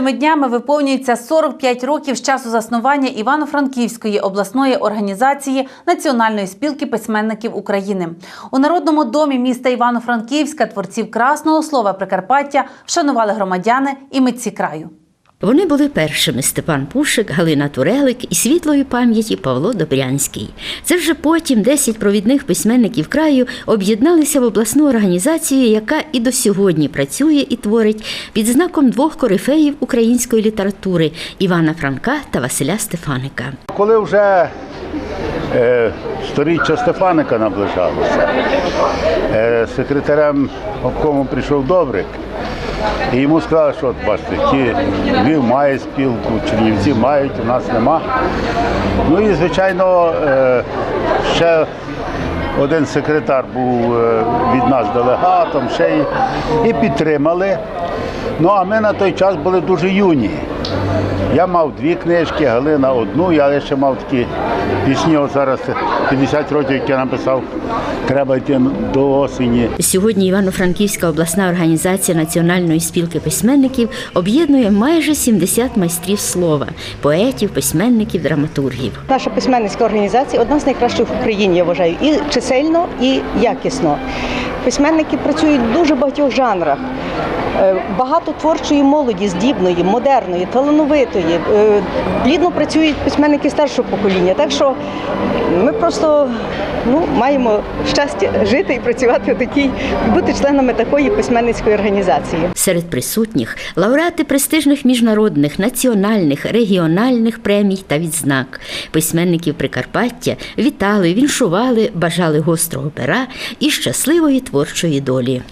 Цими днями виповнюється 45 років з часу заснування Івано-Франківської обласної організації Національної спілки письменників України. У народному домі міста Івано-Франківська творців красного слова Прикарпаття вшанували громадяни і митці краю. Вони були першими Степан Пушик, Галина Турелик і світлої пам'яті Павло Добрянський. Це вже потім 10 провідних письменників краю об'єдналися в обласну організацію, яка і до сьогодні працює і творить під знаком двох корифеїв української літератури Івана Франка та Василя Стефаника. Коли вже е, сторіччя Стефаника наближалося, е, секретарем обкому прийшов Добрик, і йому сказали, що от бачите, ті Львів має спілку, Чернівці мають, у нас нема. Ну і звичайно, е, ще один секретар був е, від нас делегатом, ще й, і підтримали. Ну а ми на той час були дуже юні. Я мав дві книжки, Галина одну, я ще мав такі пісні, от зараз 50 років, як я написав, треба йти до осені. Сьогодні Івано-Франківська обласна організація Національної спілки письменників об'єднує майже 70 майстрів слова, поетів, письменників, драматургів. Наша письменницька організація одна з найкращих в Україні, я вважаю, і чисельно, і якісно. Письменники працюють в дуже багатьох жанрах. Е, Багато творчої молоді, здібної, модерної, талановитої. Е, Плідно працюють письменники старшого покоління. Так що ми просто ну, маємо щастя жити і працювати в такій, бути членами такої письменницької організації. Серед присутніх лауреати престижних міжнародних, національних, регіональних премій та відзнак. Письменників Прикарпаття вітали, віншували, бажали гострого пера і щасливої творчої долі.